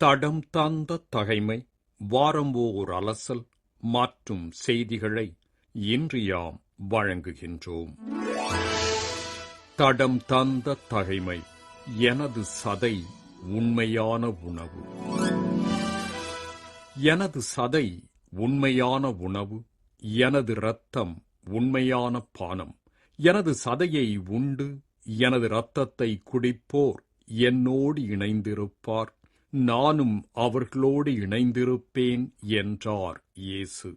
தடம் தாந்த தகைமை வாரம் ஓர் அலசல் மாற்றும் செய்திகளை இன்று யாம் வழங்குகின்றோம். தடம் தாந்த தகைமை எனது சதை உண்மையான உணவு. எனது சதை உண்மையான உணவு எனது இரத்தம் உண்மையான பானம். எனது சதையை உண்டு எனது இரத்தத்தை குடிப்போர் என்னோடு இணைந்திருப்பார். நானும் அவர்களோடு இணைந்திருப்பேன் என்றார் இயேசு.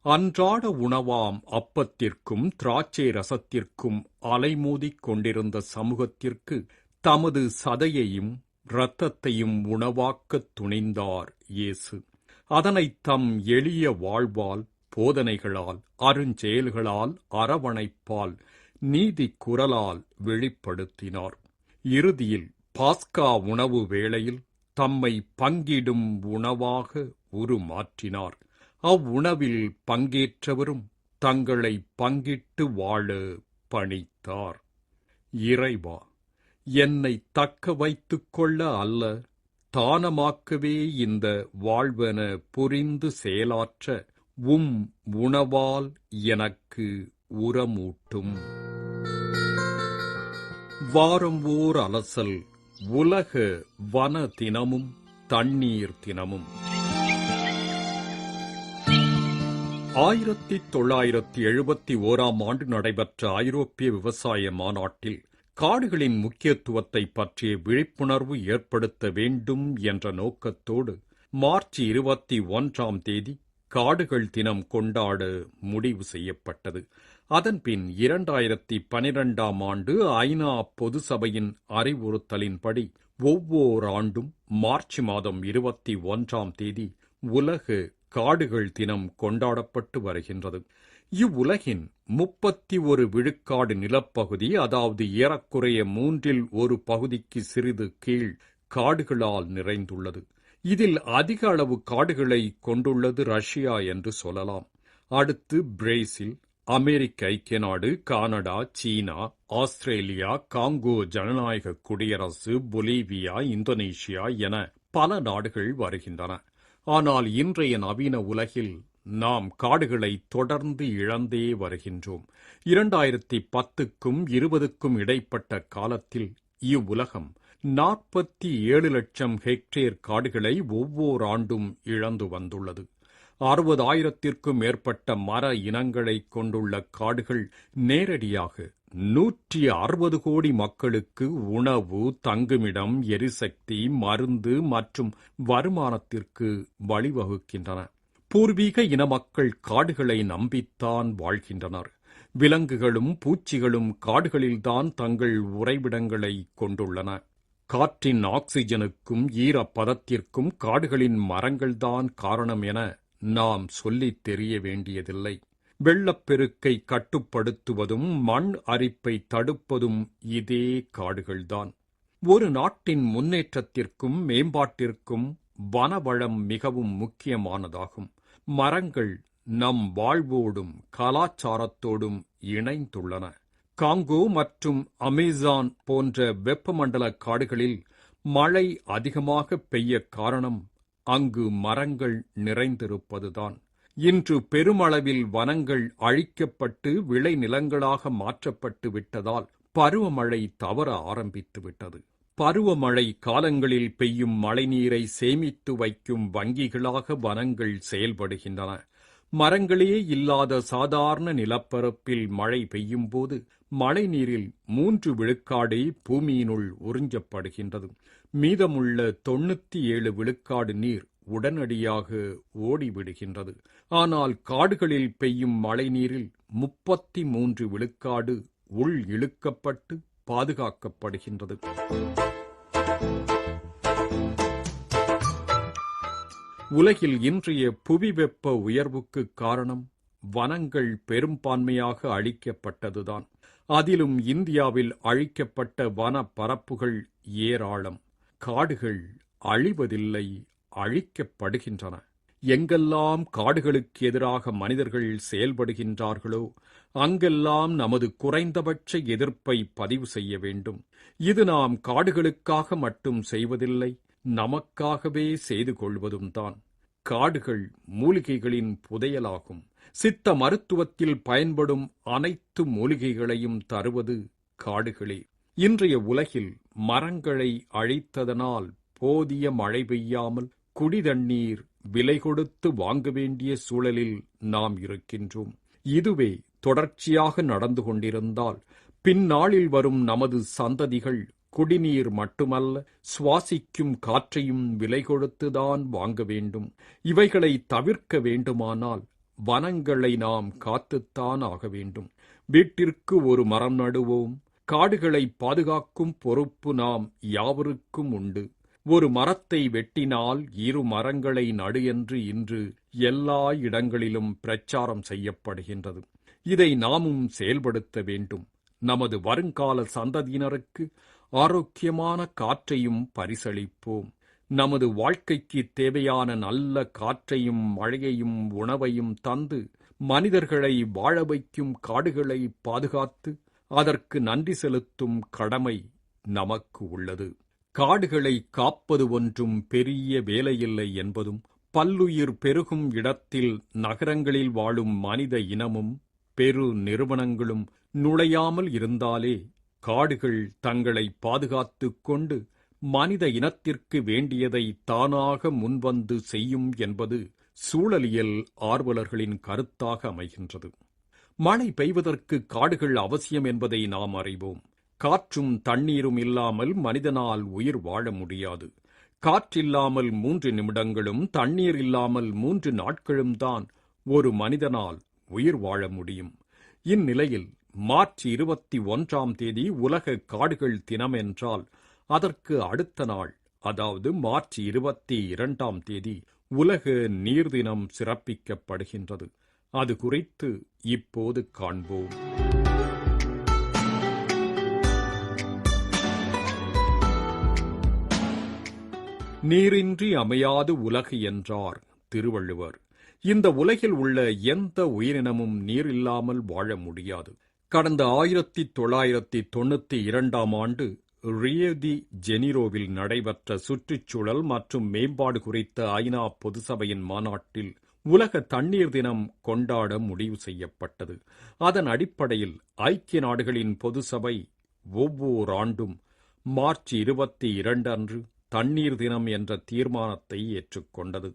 அன்றாட உணவாம் அப்பத்திற்கும் திராட்சை ரசத்திற்கும் அலைமோதிக் கொண்டிருந்த சமூகத்திற்கு தமது சதையையும் இரத்தத்தையும் உணவாக்கத் துணிந்தார் இயேசு. அதனைத் தம் எளிய வாழ்வால் போதனைகளால் அருஞ்செயல்களால் அரவணைப்பால் நீதி குரலால் வெளிப்படுத்தினார். இறுதியில் பாஸ்கா உணவு வேளையில் தம்மை பங்கிடும் உணவாக உருமாற்றினார். அவ்வுணவில் பங்கேற்றவரும் தங்களை பங்கிட்டு வாழ பணித்தார். இறைவா என்னை தக்க வைத்துக் கொள்ள அல்ல தானமாக்கவே இந்த வாழ்வென புரிந்து செயலாற்ற உம் உணவால் எனக்கு உரமூட்டும். வாரம் ஓர் அலசல் உலக வன தினமும் தண்ணீர் தினமும். ஆயிரத்தி தொள்ளாயிரத்தி எழுபத்தி ஓராம் ஆண்டு நடைபெற்ற ஐரோப்பிய விவசாய மாநாட்டில் காடுகளின் முக்கியத்துவத்தை பற்றிய விழிப்புணர்வு ஏற்படுத்த வேண்டும் என்ற நோக்கத்தோடு மார்ச் இருபத்தி ஒன்றாம் தேதி காடுகள் தினம் கொண்டாட முடிவு செய்யப்பட்டது. அதன்பின் இரண்டாயிரத்தி பனிரெண்டாம் ஆண்டு ஐநா பொது சபையின் அறிவுறுத்தலின்படி ஒவ்வொரு ஆண்டும் மார்ச் மாதம் இருபத்தி ஒன்றாம் தேதி உலக காடுகள் தினம் கொண்டாடப்பட்டு வருகின்றது. இவ்வுலகின் முப்பத்தி ஒரு விழுக்காடு நிலப்பகுதி அதாவது ஏறக்குறைய மூன்றில் ஒரு பகுதிக்கு சிறிது கீழ் காடுகளால் நிறைந்துள்ளது. இதில் அதிக அளவு காடுகளை கொண்டுள்ளது ரஷ்யா என்று சொல்லலாம். அடுத்து பிரேசில் அமெரிக்க ஐக்கிய நாடு கானடா சீனா ஆஸ்திரேலியா காங்கோ ஜனநாயக குடியரசு பொலிவியா இந்தோனேஷியா என பல நாடுகள் வருகின்றன. ஆனால் இன்றைய நவீன உலகில் நாம் காடுகளை தொடர்ந்து இழந்தே வருகின்றோம். இரண்டாயிரத்தி பத்துக்கும் இருபதுக்கும் இடைப்பட்ட காலத்தில் இவ்வுலகம் நாற்பத்தி ஏழு லட்சம் ஹெக்டேர் காடுகளை ஒவ்வொரு ஆண்டும் இழந்து வந்துள்ளது. அறுபதாயிரத்திற்கும் மேற்பட்ட மர இனங்களை கொண்டுள்ள காடுகள் நேரடியாக நூற்றி அறுபது கோடி மக்களுக்கு உணவு தங்குமிடம் எரிசக்தி மருந்து மற்றும் வருமானத்திற்கு வழிவகுக்கின்றன. பூர்வீக இன மக்கள் காடுகளை நம்பித்தான் வாழ்கின்றனர். விலங்குகளும் பூச்சிகளும் காடுகளில்தான் தங்கள் உறைவிடங்களை கொண்டுள்ளன. காற்றின் ஆக்சிஜனுக்கும் ஈரப்பதத்திற்கும் காடுகளின் மரங்கள்தான் காரணம் என நாம் சொல்லித் தெரிய வேண்டியதில்லை. வெள்ளப்பெருக்கை கட்டுப்படுத்துவதும் மண் அரிப்பை தடுப்பதும் இதே காடுகள்தான். ஒரு நாட்டின் முன்னேற்றத்திற்கும் மேம்பாட்டிற்கும் வனவளம் மிகவும் முக்கியமானதாகும். மரங்கள் நம் வாழ்வோடும் கலாச்சாரத்தோடும் இணைந்துள்ளன. காங்கோ மற்றும் அமேசான் போன்ற வெப்பமண்டல காடுகளில் மழை அதிகமாக பெய்ய காரணம் அங்கு மரங்கள் நிறைந்திருப்பதுதான். இன்று பெருமளவில் வனங்கள் அழிக்கப்பட்டு விளைநிலங்களாக மாற்றப்பட்டு விட்டதால் பருவமழை தவற ஆரம்பித்து விட்டது. பருவமழை காலங்களில் பெய்யும் மழைநீரை சேமித்து வைக்கும் வங்கிகளாக வனங்கள் செயல்படுகின்றன. மரங்களே இல்லாத சாதாரண நிலப்பரப்பில் மழை பெய்யும்போது மழைநீரில் மூன்று விழுக்காடே பூமியினுள் உறிஞ்சப்படுகின்றது. மீதமுள்ள தொண்ணூத்தி ஏழு விழுக்காடு நீர் உடனடியாக ஓடிவிடுகின்றது. ஆனால் காடுகளில் பெய்யும் மழைநீரில் முப்பத்தி மூன்று விழுக்காடு உள் இழுக்கப்பட்டு பாதுகாக்கப்படுகின்றது. உலகில் இன்றைய புவி வெப்ப உயர்வுக்கு காரணம் வனங்கள் பெரும்பான்மையாக அழிக்கப்பட்டதுதான். அதிலும் இந்தியாவில் அழிக்கப்பட்ட வன பரப்புகள் ஏராளம். காடுகள் அழிவதில்லை அழிக்கப்படுகின்றன. எங்கெல்லாம் காடுகளுக்கு எதிராக மனிதர்கள் செயல்படுகின்றார்களோ அங்கெல்லாம் நமது குறைந்தபட்ச எதிர்ப்பை பதிவு செய்ய வேண்டும். இது நாம் காடுகளுக்காக மட்டும் செய்வதில்லை நமக்காகவே செய்து கொள்வதும் தான். காடுகள் மூலிகைகளின் புதையலாகும். சித்த மருத்துவத்தில் பயன்படும் அனைத்து மூலிகைகளையும் தருவது காடுகளே. இன்றைய உலகில் மரங்களை அழித்ததனால் போதிய மழை பெய்யாமல் குடிதண்ணீர் விலை கொடுத்து வாங்க வேண்டிய சூழலில் நாம் இருக்கின்றோம். இதுவே தொடர்ச்சியாக நடந்து கொண்டிருந்தால் பின்னாளில் வரும் நமது சந்ததிகள் குடிநீர் மட்டுமல்ல சுவாசிக்கும் காற்றையும் விலை கொடுத்துதான் வாங்க வேண்டும். இவைகளை தவிர்க்க வேண்டுமானால் வனங்களை நாம் காத்துத்தான் ஆக வேண்டும். வீட்டிற்கு ஒரு மரம் நடுவோம். காடுகளை பாதுகாக்கும் பொறுப்பு நாம் யாவருக்கும் உண்டு. ஒரு மரத்தை வெட்டினால் இரு மரங்களை நடு என்று இன்று எல்லா இடங்களிலும் பிரச்சாரம் செய்யப்படுகின்றது. இதை நாமும் செயல்படுத்த வேண்டும். நமது வருங்கால சந்ததியினருக்கு ஆரோக்கியமான காற்றையும் பரிசளிப்போம். நமது வாழ்க்கைக்கு தேவையான நல்ல காற்றையும் மழையையும் உணவையும் தந்து மனிதர்களை வாழ வைக்கும் காடுகளை பாதுகாத்து அதற்கு நன்றி செலுத்தும் கடமை நமக்கு உள்ளது. காடுகளை காப்பது ஒன்றும் பெரிய வேலையில்லை என்பதும் பல்லுயிர் பெருகும் இடத்தில் நகரங்களில் வாழும் மனித இனமும் பெரு நிறுவனங்களும் நுழையாமல் இருந்தாலே காடுகள் தங்களை பாதுகாத்துக் கொண்டு மனித இனத்திற்கு வேண்டியதை தானாக முன்வந்து செய்யும் என்பது சூழலியல் ஆர்வலர்களின் கருத்தாக அமைகின்றது. மழை பெய்வதற்கு காடுகள் அவசியம் என்பதை நாம் அறிவோம். காற்றும் தண்ணீரும் இல்லாமல் மனிதனால் உயிர் வாழ முடியாது. காற்றில்லாமல் மூன்று நிமிடங்களும் தண்ணீர் இல்லாமல் மூன்று நாட்களும் தான் ஒரு மனிதனால் உயிர் வாழ முடியும். இந்நிலையில் மார்ச் இருபத்தி ஒன்றாம் தேதி உலக காடுகள் தினம் என்றால் அதற்கு அடுத்த நாள் அதாவது மார்ச் இருபத்தி இரண்டாம் தேதி உலக நீர் தினம் சிறப்பிக்கப்படுகின்றது. அது குறித்து இப்போது காண்போம். நீரின்றி அமையாது உலகு என்றார் திருவள்ளுவர். இந்த உலகில் உள்ள எந்த உயிரினமும் நீர் இல்லாமல் வாழ முடியாது. கடந்த ஆயிரத்தி தொள்ளாயிரத்தி தொண்ணூத்தி இரண்டாம் ஆண்டு ரியோ தி ஜெனிரோவில் நடைபெற்ற சுற்றுச்சூழல் மற்றும் மேம்பாடு குறித்த ஐநா பொதுசபையின் மாநாட்டில் உலக தண்ணீர் தினம் கொண்டாட முடிவு செய்யப்பட்டது. அதன் அடிப்படையில் ஐக்கிய நாடுகளின் பொதுசபை ஒவ்வொரு ஆண்டும் மார்ச் இருபத்தி இரண்டு அன்று தண்ணீர் தினம் என்ற தீர்மானத்தை ஏற்றுக்கொண்டது.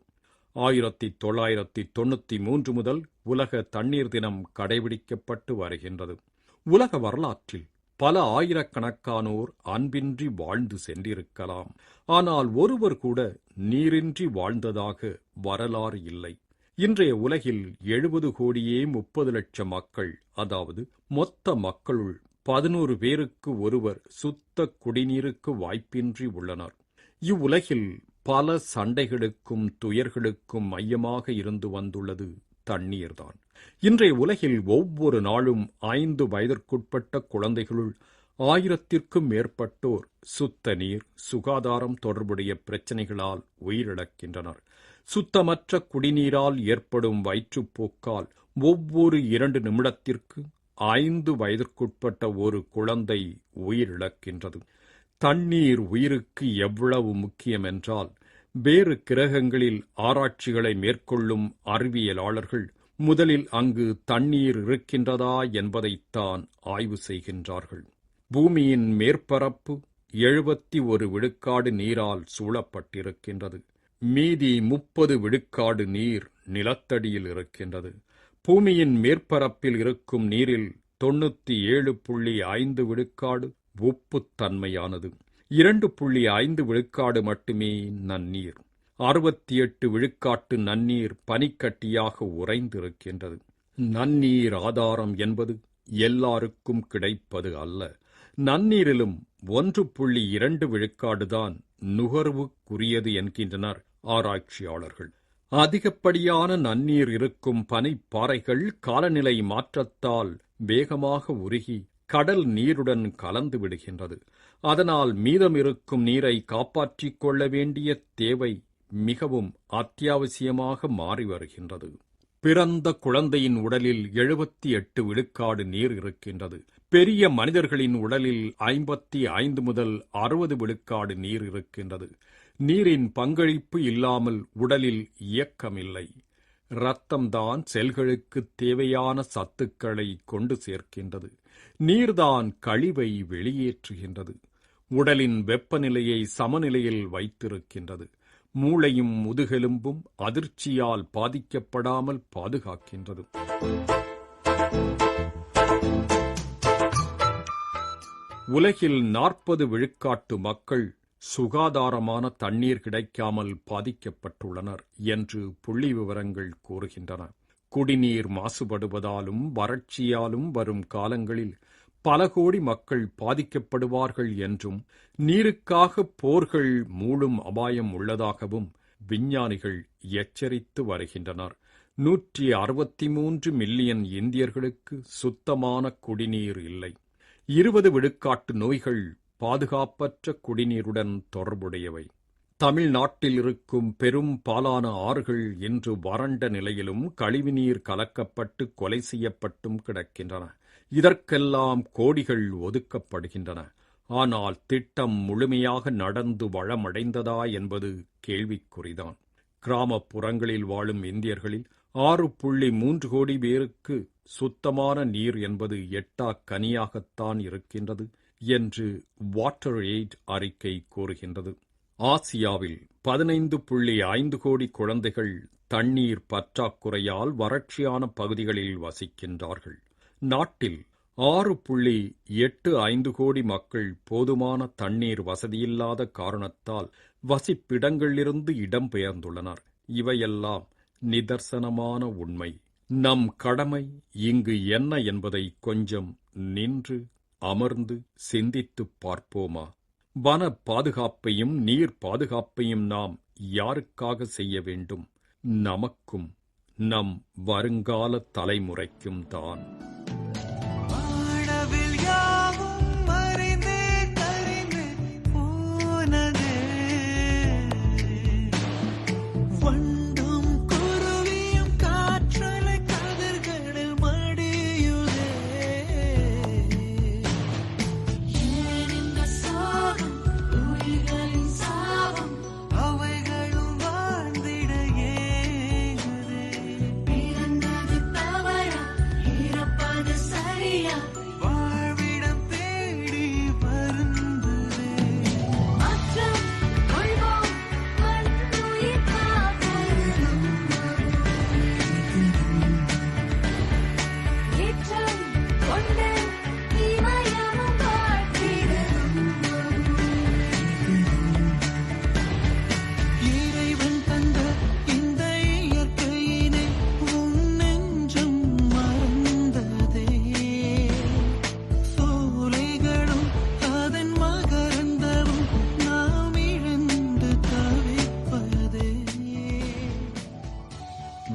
ஆயிரத்தி தொள்ளாயிரத்தி தொண்ணூத்தி மூன்று முதல் உலக தண்ணீர் தினம் கடைபிடிக்கப்பட்டு வருகின்றது. உலக வரலாற்றில் பல ஆயிரக்கணக்கானோர் அன்பின்றி வாழ்ந்து சென்றிருக்கலாம். ஆனால் ஒருவர் கூட நீரின்றி வாழ்ந்ததாக வரலாறு இல்லை. இன்றைய உலகில் எழுபது கோடியே முப்பது லட்சம் மக்கள் அதாவது மொத்த மக்களுள் பதினோரு பேருக்கு ஒருவர் சுத்த குடிநீருக்கு வாய்ப்பின்றி உள்ளனர். இவ்வுலகில் பல சண்டைகளுக்கும் துயர்களுக்கும் மையமாக இருந்து வந்துள்ளது தண்ணீர்தான். இன்றைய உலகில் ஒவ்வொரு நாளும் ஐந்து வயதிற்குட்பட்ட குழந்தைகளுள் ஆயிரத்திற்கும் மேற்பட்டோர் சுத்த நீர் சுகாதாரம் தொடர்புடைய பிரச்சனைகளால் உயிரிழக்கின்றனர். சுத்தமற்ற குடிநீரால் ஏற்படும் வயிற்றுப்போக்கால் ஒவ்வொரு இரண்டு நிமிடத்திற்கு ஐந்து வயதிற்குட்பட்ட ஒரு குழந்தை உயிரிழக்கின்றது. தண்ணீர் உயிருக்கு எவ்வளவு முக்கியம் என்றால் வேறு கிரகங்களில் ஆராய்ச்சிகளை மேற்கொள்ளும் அறிவியலாளர்கள் முதலில் அங்கு தண்ணீர் இருக்கின்றதா என்பதைத்தான் ஆய்வு செய்கின்றார்கள். பூமியின் மேற்பரப்பு எழுபத்தி ஒரு விழுக்காடு நீரால் சூழப்பட்டிருக்கின்றது. மீதி முப்பது விழுக்காடு நீர் நிலத்தடியில் இருக்கின்றது. பூமியின் மேற்பரப்பில் இருக்கும் நீரில் தொண்ணூற்றி ஏழு புள்ளி ஐந்து விழுக்காடு உப்புத்தன்மையானது இரண்டு புள்ளி ஐந்து விழுக்காடு மட்டுமே நன்னீர். அறுபத்தி எட்டு விழுக்காட்டு நன்னீர் பனிக்கட்டியாக உறைந்திருக்கின்றது. நன்னீர் ஆதாரம் என்பது எல்லாருக்கும் கிடைப்பது அல்ல. நன்னீரிலும் ஒன்று புள்ளி இரண்டு விழுக்காடுதான் நுகர்வுக்குரியது என்கின்றனர் ஆராய்ச்சியாளர்கள். அதிகப்படியான நன்னீர் இருக்கும் பனிப்பாறைகள் காலநிலை மாற்றத்தால் வேகமாக உருகி கடல் நீருடன் கலந்து விடுகின்றது. அதனால் மீதமிருக்கும் நீரை காப்பாற்றிக் கொள்ள வேண்டிய தேவை மிகவும் அத்தியாவசியமாக மாறி வருகின்றது. பிறந்த குழந்தையின் உடலில் எழுபத்தி எட்டு விழுக்காடு நீர் இருக்கின்றது. பெரிய மனிதர்களின் உடலில் ஐம்பத்தி ஐந்து முதல் அறுபது விழுக்காடு நீர் இருக்கின்றது. நீரின் பங்களிப்பு இல்லாமல் உடலில் இயக்கமில்லை. இரத்தம்தான் செல்களுக்கு தேவையான சத்துக்களை கொண்டு சேர்க்கின்றது. நீர்தான் கழிவை வெளியேற்றுகின்றது. உடலின் வெப்பநிலையை சமநிலையில் வைத்திருக்கின்றது. மூளையும் முதுகெலும்பும் அதிர்ச்சியால் பாதிக்கப்படாமல் பாதுகாக்கின்றது. உலகில் நாற்பது விழுக்காட்டு மக்கள் சுகாதாரமான தண்ணீர் கிடைக்காமல் பாதிக்கப்பட்டுள்ளனர் என்று புள்ளி விவரங்கள் கூறுகின்றன. குடிநீர் மாசுபடுவதாலும் வறட்சியாலும் வரும் காலங்களில் பல கோடி மக்கள் பாதிக்கப்படுவார்கள் என்றும் நீருக்காக போர்கள் மூழும் அபாயம் உள்ளதாகவும் விஞ்ஞானிகள் எச்சரித்து வருகின்றனர். நூற்றி அறுபத்தி மூன்று மில்லியன் இந்தியர்களுக்கு சுத்தமான குடிநீர் இல்லை. இருபது விழுக்காட்டு நோய்கள் பாதுகாப்பற்ற குடிநீருடன் தொடர்புடையவை. தமிழ்நாட்டில் இருக்கும் பெரும் பாலான ஆறுகள் இன்று வறண்ட நிலையிலும் கழிவுநீர் கலக்கப்பட்டு கொலை செய்யப்பட்டும் கிடக்கின்றன. இதற்கெல்லாம் கோடிகள் ஒதுக்கப்படுகின்றன. ஆனால் திட்டம் முழுமையாக நடந்து வளமடைந்ததா என்பது கேள்விக்குறிதான். கிராமப்புறங்களில் வாழும் இந்தியர்களில் ஆறு புள்ளி மூன்று கோடி பேருக்கு சுத்தமான நீர் என்பது எட்டா கனியாகத்தான் இருக்கின்றது என்று வாட்டர் எய்ட் அறிக்கை கூறுகின்றது. ஆசியாவில் பதினைந்து புள்ளி ஐந்து கோடி குழந்தைகள் தண்ணீர் பற்றாக்குறையால் வறட்சியான பகுதிகளில் வசிக்கின்றார்கள். நாட்டில் ஆறு புள்ளி எட்டு ஐந்து கோடி மக்கள் போதுமான தண்ணீர் வசதியில்லாத காரணத்தால் வசிப்பிடங்களிலிருந்து இடம்பெயர்ந்துள்ளனர் இவையெல்லாம் நிதர்சனமான உண்மை. நம் கடமை இங்கு என்ன என்பதை கொஞ்சம் நின்று அமர்ந்து சிந்தித்துப் பார்ப்போமா? வன பாதுகாப்பையும் நீர் பாதுகாப்பையும் நாம் யாருக்காக செய்ய வேண்டும்? நமக்கும் நம் வருங்கால தலைமுறைக்கும் தான்.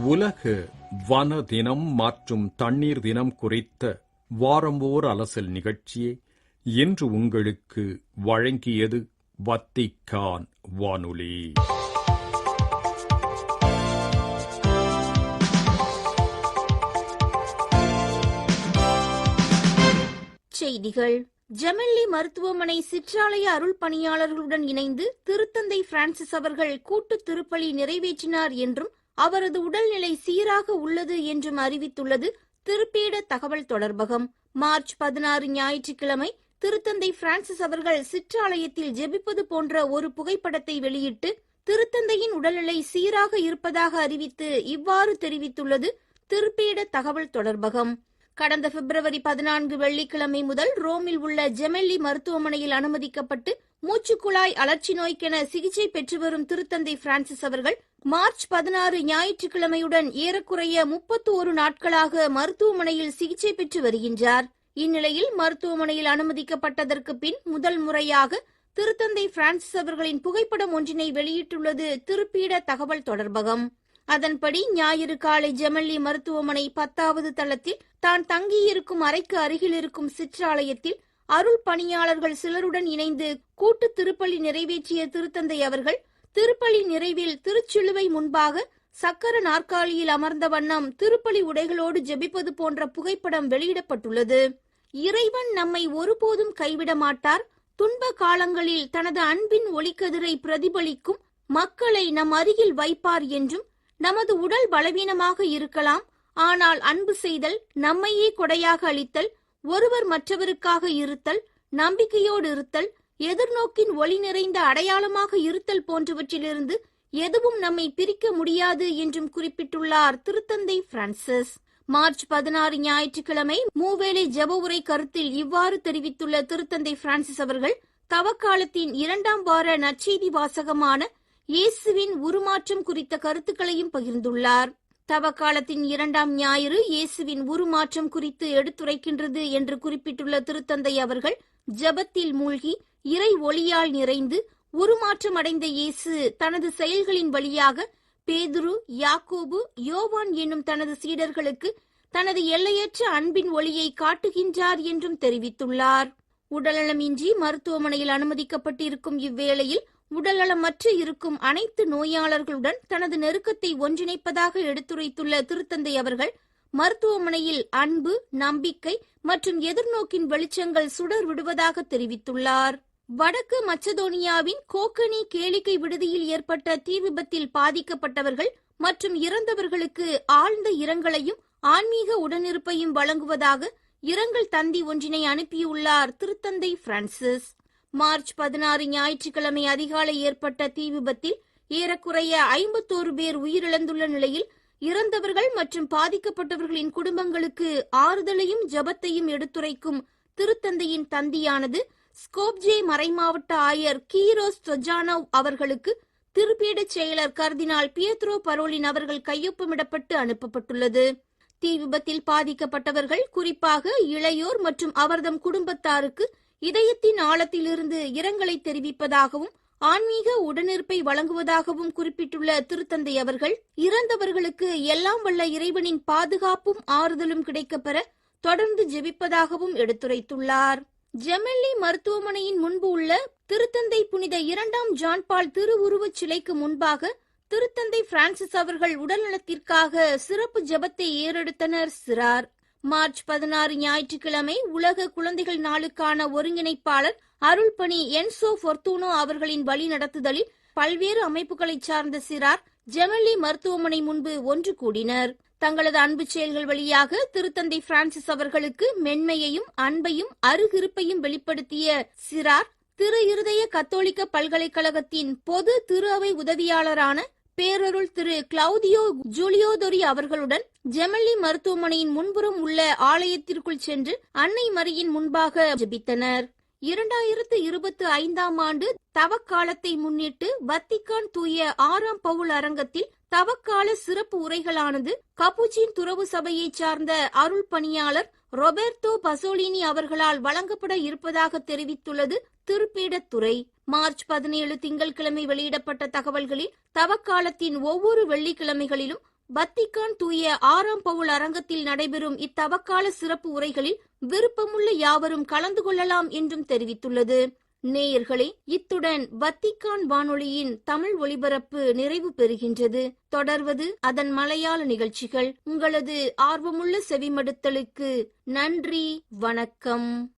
உலக வன தினம் மற்றும் தண்ணீர் தினம் குறித்த வாரம்போர் அலசல் நிகழ்ச்சியை இன்று உங்களுக்கு வழங்கியது வத்திக்கான் வானொலி. செய்திகள். ஜெமெல்லி மருத்துவமனை சிற்றாலய அருள் பணியாளர்களுடன் இணைந்து திருத்தந்தை பிரான்சிஸ் அவர்கள் கூட்டு திருப்பலி நிறைவேற்றினார் என்றும் அவரது உடல்நிலை சீராக உள்ளது என்றும் அறிவித்துள்ளது திருப்பீட தகவல் தொடர்பகம். மார்ச் பதினாறு ஞாயிற்றுக்கிழமை திருத்தந்தை பிரான்சிஸ் அவர்கள் சிற்றாலயத்தில் ஜெபிப்பது போன்ற ஒரு புகைப்படத்தை வெளியிட்டு திருத்தந்தையின் உடல்நிலை சீராக இருப்பதாக அறிவித்து இவ்வாறு தெரிவித்துள்ளது திருப்பீட தகவல் தொடர்பகம். கடந்த பிப்ரவரி பதினான்கு வெள்ளிக்கிழமை முதல் ரோமில் உள்ள ஜெமெல்லி மருத்துவமனையில் அனுமதிக்கப்பட்டு மூச்சுக்குழாய் அலர்ச்சி நோய்க்கென சிகிச்சை பெற்று வரும் திருத்தந்தை பிரான்சிஸ் அவர்கள் மார்ச் பதினாறு ஞாயிற்றுக்கிழமையுடன் ஏறக்குறைய முப்பத்து ஒரு நாட்களாக மருத்துவமனையில் சிகிச்சை பெற்று வருகின்றார். இந்நிலையில் மருத்துவமனையில் அனுமதிக்கப்பட்டதற்கு பின் முதல் முறையாக திருத்தந்தை பிரான்சிஸ் அவர்களின் புகைப்படம் ஒன்றினை வெளியிட்டுள்ளது திருப்பீட தகவல் தொடர்பகம். அதன்படி ஞாயிறு காலை ஜெமல்லி மருத்துவமனை பத்தாவது தளத்தில் தான் தங்கியிருக்கும் அறைக்கு அருகில் இருக்கும் சிற்றாலயத்தில் அருள் பணியாளர்கள் சிலருடன் இணைந்து கூட்டு திருப்பலி நிறைவேற்றிய திருத்தந்தை அவர்கள் திருப்பலி நிறைவில் திருச்சிலுவை முன்பாக சக்கர நாற்காலியில் அமர்ந்த வண்ணம் திருப்பலி உடைகளோடு ஜெபிப்பது போன்ற புகைப்படம் வெளியிடப்பட்டுள்ளது. இறைவன் நம்மை ஒருபோதும் கைவிட மாட்டார். துன்ப காலங்களில் தனது அன்பின் ஒளிக்கதிரை பிரதிபலிக்கும் மக்களை நம் அருகில் வைப்பார் என்றும் நமது உடல் பலவீனமாக இருக்கலாம். ஆனால் அன்பு செய்தல் நம்மையே கொடையாக அளித்தல் ஒருவர் மற்றவருக்காக இருத்தல் நம்பிக்கையோடு இருத்தல் எதிர்நோக்கின் ஒளி நிறைந்த அடையாளமாக இருத்தல் போன்றவற்றிலிருந்து எதுவும் நம்மை பிரிக்க முடியாது என்றும் குறிப்பிட்டுள்ளார் திருத்தந்தை பிரான்சிஸ். மார்ச் பதினாறு ஞாயிற்றுக்கிழமை மூவேளை ஜப உரை கருத்தில் இவ்வாறு தெரிவித்துள்ள திருத்தந்தை பிரான்சிஸ் அவர்கள் தவக்காலத்தின் இரண்டாம் வார நற்செய்தி வாசகமான இயேசுவின் உருமாற்றம் குறித்த கருத்துக்களையும் பகிர்ந்துள்ளார். தவக்காலத்தின் இரண்டாம் ஞாயிறு இயேசுவின் உருமாற்றம் குறித்து எடுத்துரைக்கின்றது என்று குறிப்பிட்டுள்ள திருத்தந்தை அவர்கள் ஜெபத்தில் மூழ்கி இறை ஒளியால் நிறைந்து உருமாற்றமடைந்த இயேசு தனது செயல்களின் வழியாக பேதுரு யாக்கோபு யோவான் என்னும் தனது சீடர்களுக்கு தனது எல்லையற்ற அன்பின் ஒளியை காட்டுகின்றார் என்றும் தெரிவித்துள்ளார். உடல்நலமின்றி மருத்துவமனையில் அனுமதிக்கப்பட்டிருக்கும் இவ்வேளையில் உடல்நலமற்று இருக்கும் அனைத்து நோயாளர்களுடன் தனது நெருக்கத்தை ஒன்றிணைப்பதாக எடுத்துரைத்துள்ள திருத்தந்தை அவர்கள் மருத்துவமனையில் அன்பு நம்பிக்கை மற்றும் எதிர்நோக்கின் வெளிச்சங்கள் சுடர் விடுவதாக தெரிவித்துள்ளார். வடக்கு மச்சதோனியாவின் கோக்கனி கேளிக்கை விடுதியில் ஏற்பட்ட தீ விபத்தில் பாதிக்கப்பட்டவர்கள் மற்றும் இறந்தவர்களுக்கு ஆழ்ந்த இரங்கலையும் ஆன்மீக உடனிருப்பையும் வழங்குவதாக இரங்கல் தந்தி ஒன்றினை அனுப்பியுள்ளார் திருத்தந்தை பிரான்சிஸ். மார்ச் பதினாறு ஞாயிற்றுக்கிழமை அதிகாலை ஏற்பட்ட தீ விபத்தில் ஏறக்குறைய ஐம்பத்தோரு பேர் உயிரிழந்துள்ள நிலையில் இறந்தவர்கள் மற்றும் பாதிக்கப்பட்டவர்களின் குடும்பங்களுக்கு ஆறுதலையும் ஜபத்தையும் எடுத்துரைக்கும் திருத்தந்தையின் தந்தியானது ஸ்கோப்ஜே மறைமாவட்ட ஆயர் கீரோஸ் தொஜானவ் அவர்களுக்கு திருப்பீடச் செயலர் கர்தினால் பியத்ரோ பரோலின் அவர்கள் கையொப்பமிடப்பட்டு அனுப்பப்பட்டுள்ளது. தீ விபத்தில் பாதிக்கப்பட்டவர்கள் குறிப்பாக இளையோர் மற்றும் அவர்தம் குடும்பத்தாருக்கு இதயத்தின் ஆழத்திலிருந்து இரங்கலை தெரிவிப்பதாகவும் ஆன்மீக உடனிருப்பை வழங்குவதாகவும் குறிப்பிட்டுள்ள திருத்தந்தை அவர்கள் இறந்தவர்களுக்கு எல்லாம் வல்ல இறைவனின் பாதுகாப்பும் ஆறுதலும் கிடைக்கப்பெற தொடர்ந்து ஜெபிப்பதாகவும் எடுத்துரைத்துள்ளார். ஜெமெல்லி மருத்துவமனையின் முன்பு உள்ள திருத்தந்தை புனித இரண்டாம் ஜான்பால் திருவுருவச் சிலைக்கு முன்பாக திருத்தந்தை பிரான்சிஸ் அவர்கள் உடல்நலத்திற்காக சிறப்பு ஜெபத்தை ஏறெடுத்தனர் சிறார். மார்ச் பதினாறு ஞாயிற்றுக்கிழமை உலக குழந்தைகள் நாளுக்கான ஒருங்கிணைப்பாளர் அருள்பணி என்சோ ஃபொர்த்தூனோ அவர்களின் வழிநடத்துதலில் பல்வேறு அமைப்புகளைச் சார்ந்த சிறார் ஜெமல்லி மருத்துவமனை முன்பு ஒன்று கூடினர். தங்களது அன்பு செயல்கள் வழியாக திருத்தந்தை பிரான்சிஸ் அவர்களுக்கு மென்மையையும் அன்பையும் அருகிருப்பையும் வெளிப்படுத்திய சிறார் திரு இருதய கத்தோலிக்க பல்கலைக்கழகத்தின் பொது திரு அவை உதவியாளரான பேரருள் திரு கிளவுதியோ ஜூலியோதொரி அவர்களுடன் ஜெமல்லி மருத்துவமனையின் முன்புறம் உள்ள ஆலயத்திற்குள் சென்று அன்னை மரியின் முன்பாக ஜபித்தனர். இரண்டாயிரத்து இருபத்தி ஐந்தாம் ஆண்டு தவக்காலத்தை முன்னிட்டு வத்திக்கான் தூய ஆறாம் பவுல் அரங்கத்தில் தவக்கால சிறப்பு உரைகளானது கப்புச்சின் துறவு சபையைச் சார்ந்த அருள் பணியாளர் ரொபர்டோ பசோலினி அவர்களால் வழங்கப்பட இருப்பதாக தெரிவித்துள்ளது திருப்பீடத்துறை. மார்ச் பதினேழு திங்கட்கிழமை வெளியிடப்பட்ட தகவல்களில் தவக்காலத்தின் ஒவ்வொரு வெள்ளிக்கிழமைகளிலும் பத்திகான் தூய ஆறாம் பவுல் அரங்கத்தில் நடைபெறும் இத்தவக்கால சிறப்பு உரைகளில் விருப்பமுள்ள யாவரும் கலந்து கொள்ளலாம் என்றும் தெரிவித்துள்ளது. நேயர்களே இத்துடன் வத்திக்கான் வானொலியின் தமிழ் ஒலிபரப்பு நிறைவு பெறுகின்றது. தொடர்வது அதன் மலையாள நிகழ்ச்சிகள். உங்களது ஆர்வமுள்ள செவிமடுத்தலுக்கு நன்றி வணக்கம்.